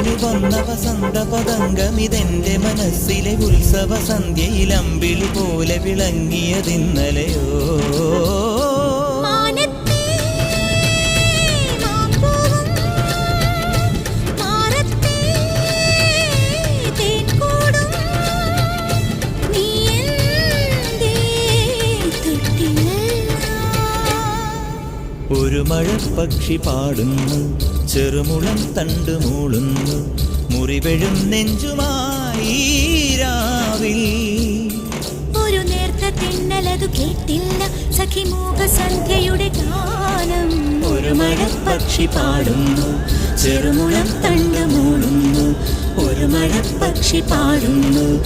വീണു വന്ന വസന്ത പതംഗമിതെന്റെ മനസ്സിലെ ഉത്സവ സന്ധ്യയിൽ അമ്പിളി പോലെ വിളങ്ങിയതിന്നലയോ ഒരു മഴ പക്ഷി പാടുന്നു. ചെറുമുളം തണ്ട് മൂളുന്നു. മുറിവെഴും നെഞ്ചുമായി രാവിൽ. ഒരു നേർത്ത തിന്നലതു കേട്ടില്ല. സഖി സന്ധ്യയുടെ ഗാനം ഒരു മഴപ്പക്ഷി പാടുന്നു. ചെറുമുളം തണ്ട് മൂളുന്നു. ഒരു മഴപ്പക്ഷി പാടുന്നു.